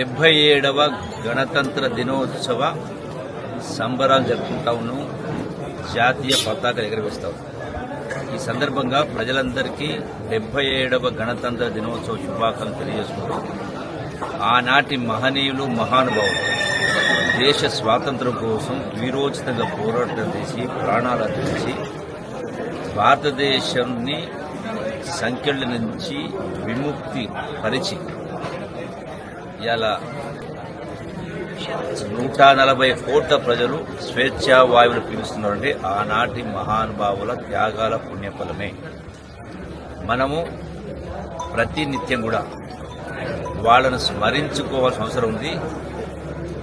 డెబ్బై ఏడవ గణతంత్ర దినోత్సవ సంబరాలు జరుపుకుంటా ఉన్నాం. జాతీయ పతాకలు ఎగరవేస్తాం ఈ సందర్భంగా ప్రజలందరికీ డెబ్బై ఏడవ గణతంత్ర దినోత్సవ శుభాకాంక్షలు తెలియజేసుకుంటూ ఆనాటి మహనీయులు మహానుభావులు దేశ స్వాతంత్రం కోసం వీరోచితంగా పోరాటం చేసి ప్రాణాలు అందించి భారతదేశాన్ని సంఖ్యల నుంచి విముక్తి పరిచి ఇలా నూట నలభై కోట్ల ప్రజలు స్వేచ్ఛా వాయువులు పీలుస్తున్నారంటే ఆనాటి మహానుభావుల త్యాగాల పుణ్యఫలమే. మనము ప్రతి నిత్యం కూడా వాళ్ళను స్మరించుకోవాల్సిన అవసరం ఉంది.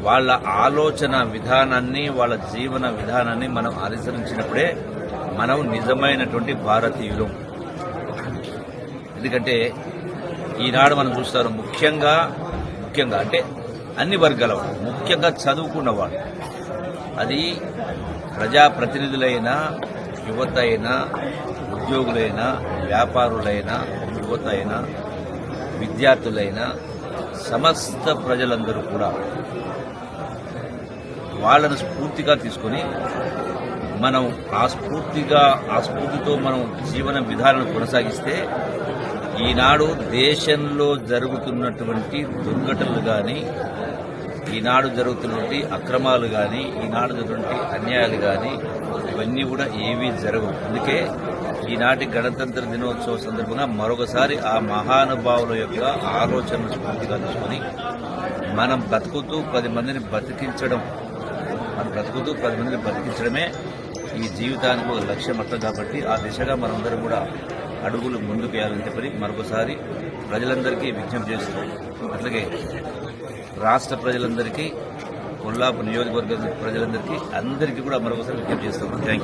వాళ్ళ ఆలోచన విధానాన్ని వాళ్ళ జీవన విధానాన్ని మనం అనుసరించినప్పుడే మనం నిజమైనటువంటి భారతీయులం. ఎందుకంటే ఈనాడు మనం చూస్తారు ముఖ్యంగా ముఖ్యంగా అంటే అన్ని వర్గాల వాళ్ళు ముఖ్యంగా చదువుకున్నవాడు అది ప్రజాప్రతినిధులైనా యువత అయినా ఉద్యోగులైనా వ్యాపారులైనా యువత అయినా విద్యార్థులైనా సమస్త ప్రజలందరూ కూడా వాళ్ళను స్ఫూర్తిగా తీసుకొని మనం ఆ స్ఫూర్తిగా ఆ స్ఫూర్తితో మనం జీవన విధానం కొనసాగిస్తే ఈనాడు దేశంలో జరుగుతున్నటువంటి దుర్ఘటనలు కానీ ఈనాడు జరుగుతున్నటువంటి అక్రమాలు కానీ ఈనాడు జరుగుతున్నటువంటి అన్యాయాలు కానీ ఇవన్నీ కూడా ఏవీ జరగవు. అందుకే ఈనాటి గణతంత్ర దినోత్సవ సందర్భంగా మరొకసారి ఆ మహానుభావుల యొక్క ఆలోచనను స్ఫూర్తిగా తీసుకొని మనం బతుకుతూ పది మందిని బతికించడం మనం బ్రతుకుతూ పది మందిని బతికించడమే ఈ జీవితానికి ఒక లక్ష్యం అర్థం కాబట్టి ఆ దిశగా మనందరం కూడా అడుగులు ముందుకు వేయాలని చెప్పని మరొకసారి ప్రజలందరికీ విజ్ఞప్తి చేస్తూ అట్లాగే రాష్ట్ర ప్రజలందరికీ కొల్లాపు నియోజకవర్గ ప్రజలందరికీ అందరికీ కూడా మరొకసారి విజ్ఞప్తి చేస్తున్నాం. Thank you